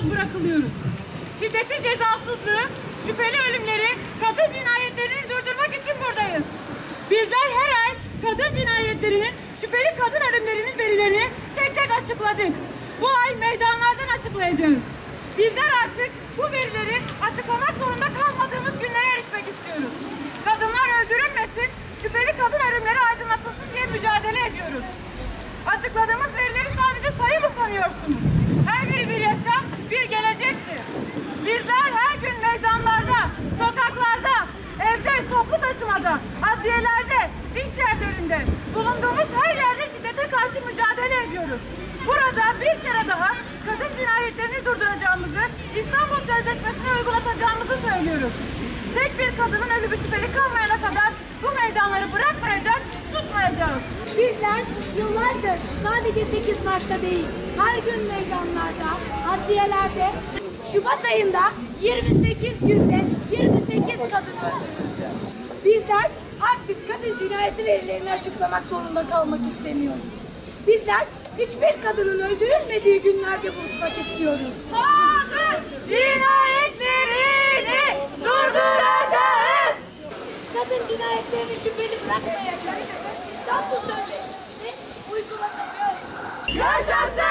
yalnız bırakılıyoruz. Şiddeti cezasızlığı, şüpheli ölümleri, kadın cinayetlerini durdurmak için buradayız. Bizler her ay kadın cinayetlerinin, şüpheli kadın ölümlerinin verilerini tek tek açıkladık. Bu ay meydanlardan açıklayacağız. Bizler artık bu verileri açıklamak zorunda kalmadığımız günlere erişmek istiyoruz. Kadınlar öldürülmesin, şüpheli kadın ölümleri aydınlatılsın diye mücadele ediyoruz. Açıkladığımız verileri sadece sayı mı sanıyorsunuz? Her biri bir yaşam, bir gelecektir. Bizler her gün meydanlarda, sokaklarda, evde, toplu taşımada, adliyelerde, iş yerlerinde, bulunduğumuz her yerde şiddete karşı mücadele ediyoruz. Burada bir kere daha kadın cinayetlerini durduracağımızı, İstanbul Sözleşmesi'ni uygulatacağımızı söylüyoruz. Tek bir kadının ölümü şüpheli kalmayana kadar bu meydanları bırakmayacak, susmayacağız. Bizler yıllardır sadece 8 Mart'ta değil, her gün meydanlarda, adliyelerde, Şubat ayında 28 günde 28 kadın öldürüldü. Bizler artık kadın cinayeti verilerini açıklamak zorunda kalmak istemiyoruz. Bizler hiçbir kadının öldürülmediği günlerde buluşmak istiyoruz. Kadın cinayetlerini durduracağız. Kadın cinayetlerini şüpheli bırakmayacağız. İstanbul Sözleşmesi'ni uygulatacağız. Yaşasın 8 Mart